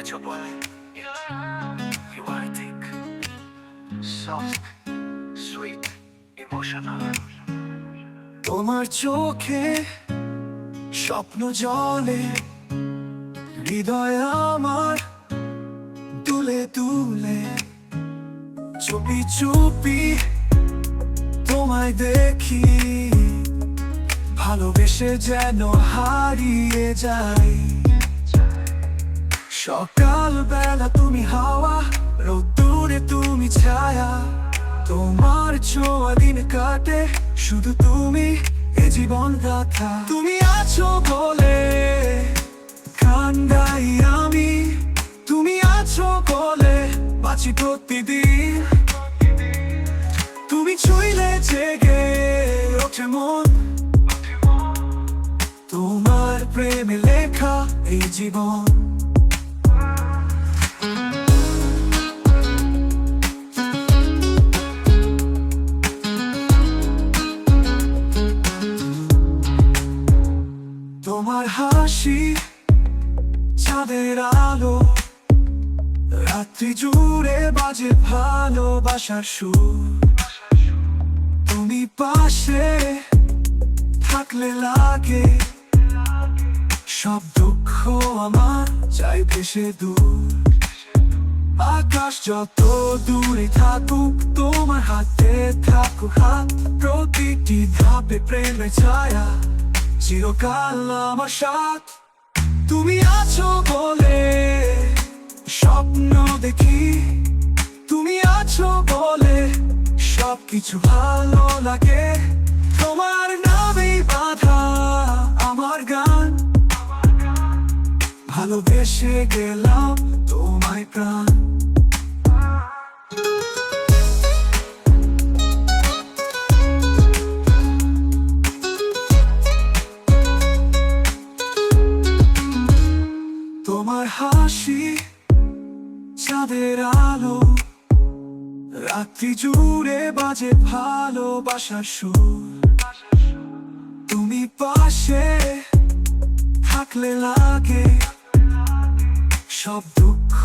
বুঝেছ বলে Erotic, soft, sweet, emotional. তোমার চোখে স্বপ্ন জলে হৃদয় আমার তুলে তুলে চুপি চুপি তোমায় দেখি ভালোবেসে যেন হারিয়ে যাই। সকাল বেলা তুমি হাওয়া, রোদ্দুরে তুমি ছায়া। তোমার ছোঁয়া দিন কাটে, শুধু তুমি এ জীবন গাথা। তুমি আছো বলে কান্দাই আমি। তুমি আছো বলে বাঁচি প্রতিদিন। তুমি ছুঁইলে জেগে ওঠে মন। তোমার প্রেমে লেখা এই জীবন। হাসি চাঁদের আলো। রাত্রি জুড়ে বাজে ভালোবাসার সুর। তুমি পাশে থাকলে লাগে। সব দুঃখ আমার চাই ভেসে দূর। আকাশ যত দূরে থাকুক, তোমার হাতে থাকুক হাত। প্রতিটি ধাপে প্রেমের ছায়া। চিরকাল আমার সাথ। তুমি আছো বলে স্বপ্ন দেখি। তুমি আছো বলে সবকিছু ভালো লাগে। তোমার নামে বাধা আমার গান। ভালোবেসে গেলাম তোমায় প্রাণ। চাঁদের আলো, রাত্রি জুড়ে বাজে ভালোবাসার সুর। তুমি পাশে থাকলে লাগে, সব দুঃখ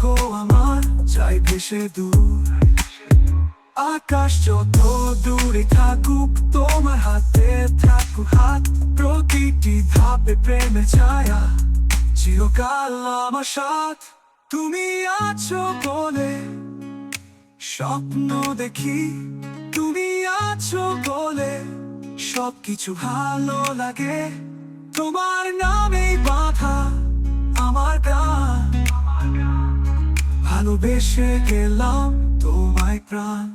আমার চাই ভেসে দূর। আকাশ যত দূরে থাকুক, তোমার হাতে থাকুক হাত, প্রতিটি ধাপে প্রেমে ছায়া, চিরকাল আমার সাথ। তুমি আছো বলে স্বপ্ন দেখি। তুমি আছো বলে সবকিছু ভালো লাগে। তোমার নামে বাধা আমার গান ভালোবেসে গেলাম তোমায় প্রাণ।